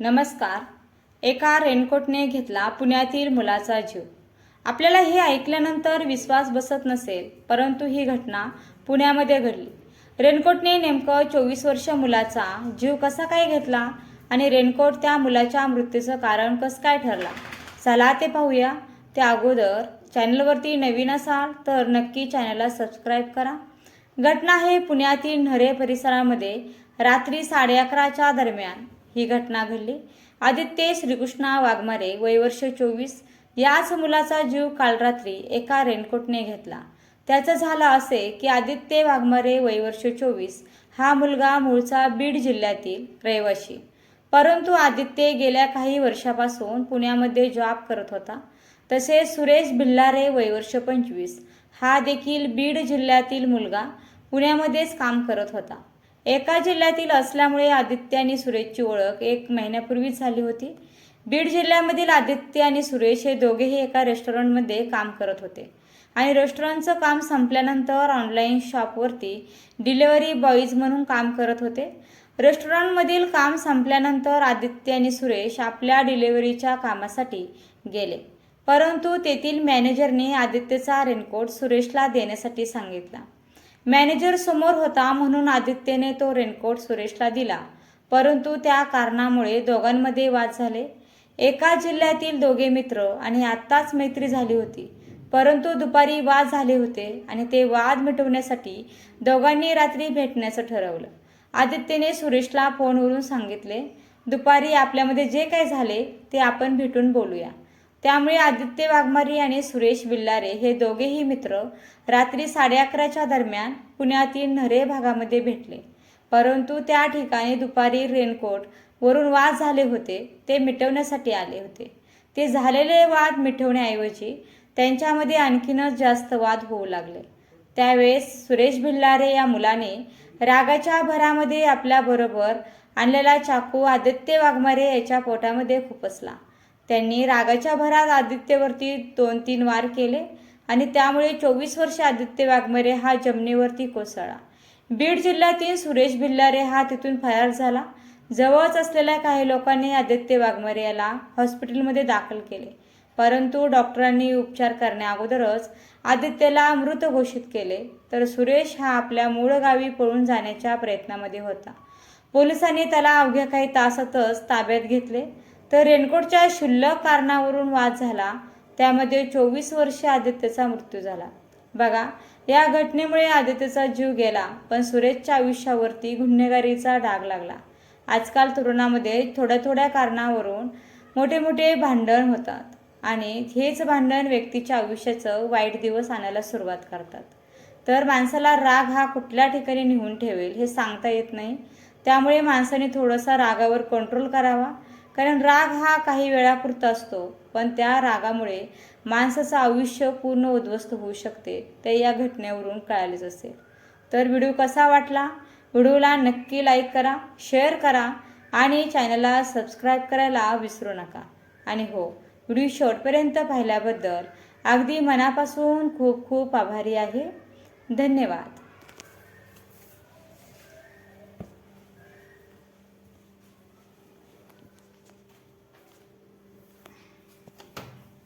नमस्कार. एका रेनकोटने घेतला पुण्यातील मुलाचा जीव. आपल्याला हे ऐकल्यानंतर विश्वास बसत नसेल परंतु ही घटना पुण्यामध्ये घडली. रेनकोटने नेमकं चोवीस वर्ष मुलाचा जीव कसा काय घेतला आणि रेनकोट त्या मुलाच्या मृत्यूचं कारण कसं काय ठरला? चला ते पाहूया. त्या अगोदर चॅनलवरती नवीन असाल तर नक्की चॅनलला सबस्क्राईब करा. घटना हे पुण्यातील नरे परिसरामध्ये रात्री साडे अकराच्या दरम्यान ही घटना घडली. आदित्य श्रीकृष्णा वाघमारे वयवर्ष चोवीस याच मुलाचा जीव काल रात्री एका रेनकोटने घेतला. त्याचं झालं असे की आदित्य वाघमारे वयवर्ष चोवीस हा मुलगा मूळचा बीड जिल्ह्यातील रहिवाशी. परंतु आदित्य गेल्या काही वर्षापासून पुण्यामध्ये जॉब करत होता. तसेच सुरेश भिल्लारे वयवर्ष पंचवीस हा देखील बीड जिल्ह्यातील मुलगा पुण्यामध्येच काम करत होता. एका जिल्ह्यातील असल्यामुळे आदित्य आणि सुरेशची ओळख एक महिन्यापूर्वीच झाली होती. बीड जिल्ह्यामधील आदित्य आणि सुरेश हे दोघेही एका रेस्टॉरंटमध्ये काम करत होते. आणि रेस्टॉरंटचं काम संपल्यानंतर ऑनलाईन शॉपवरती डिलेवरी बॉईज म्हणून काम करत होते. रेस्टॉरंटमधील काम संपल्यानंतर आदित्य आणि सुरेश आपल्या डिलेवरीच्या कामासाठी गेले. परंतु तेथील मॅनेजरने आदित्यचा रेनकोट सुरेशला देण्यासाठी सांगितला. मॅनेजर समोर होता म्हणून आदित्यने तो रेनकोट सुरेशला दिला. परंतु त्या कारणामुळे दोघांमध्ये वाद झाले. एका जिल्ह्यातील दोघे मित्र आणि आत्ताच मैत्री झाली होती. परंतु दुपारी वाद झाले होते आणि ते वाद मिटवण्यासाठी दोघांनी रात्री भेटण्याचं ठरवलं. आदित्यने सुरेशला फोनवरून सांगितले दुपारी आपल्यामध्ये जे काय झाले ते आपण भेटून बोलूया. त्यामुळे आदित्य वाघमारी आणि सुरेश बिल्लारे हे दोघेही मित्र रात्री साडे अकराच्या दरम्यान पुण्यातील नरे भागामध्ये भेटले. परंतु त्या ठिकाणी दुपारी रेनकोट वरून वाद झाले होते ते मिटवण्यासाठी आले होते. ते झालेले वाद मिटवण्याऐवजी त्यांच्यामध्ये आणखीनच जास्त वाद होऊ लागले. त्यावेळेस सुरेश भिल्लारे या मुलाने रागाच्या भरामध्ये आपल्याबरोबर आणलेला चाकू आदित्य वाघमारे याच्या पोटामध्ये खुपसला. त्यांनी रागाच्या भरात आदित्यवरती दोन तीन वार केले आणि त्यामुळे चोवीस वर्ष आदित्य वाघमरे हा जमिनीवरती कोसळला. बीड जिल्ह्यातील सुरेश भिल्लारे हा तिथून फरार झाला. जवळच असलेल्या काही लोकांनी आदित्य वाघमरे याला हॉस्पिटलमध्ये दाखल केले. परंतु डॉक्टरांनी उपचार करण्याअगोदरच आदित्यला मृत घोषित केले. तर सुरेश हा आपल्या मूळ गावी पळून जाण्याच्या प्रयत्नामध्ये होता. पोलिसांनी त्याला अवघ्या काही तासातच ताब्यात घेतले. तर रेनकोटच्या क्षुल्लक कारणावरून वाद झाला. त्यामध्ये चोवीस वर्ष आदित्यचा मृत्यू झाला. बघा या घटनेमुळे आदित्यचा जीव गेला पण सुरेशच्या आयुष्यावरती गुन्हेगारीचा डाग लागला. आजकाल तरुणामध्ये थोड्या थोड्या कारणावरून मोठे मोठे भांडण होतात आणि हेच भांडण व्यक्तीच्या आयुष्याचं वाईट दिवस आणायला सुरुवात करतात. तर माणसाला राग हा कुठल्या ठिकाणी नेऊन ठेवेल हे सांगता येत नाही. त्यामुळे माणसाने थोडासा रागावर कंट्रोल करावा कारण राग हा काही वेळापुरता असतो पण त्या रागामुळे माणसाचं आयुष्य पूर्ण उद्ध्वस्त होऊ शकते ते या घटनेवरून कळालेच असेल. तर व्हिडिओ कसा वाटला? व्हिडिओला नक्की लाईक करा शेअर करा आणि चॅनलला सबस्क्राईब करायला विसरू नका. आणि हो व्हिडिओ शेवटपर्यंत पाहिल्याबद्दल अगदी मनापासून खूप खूप आभारी आहे. धन्यवाद.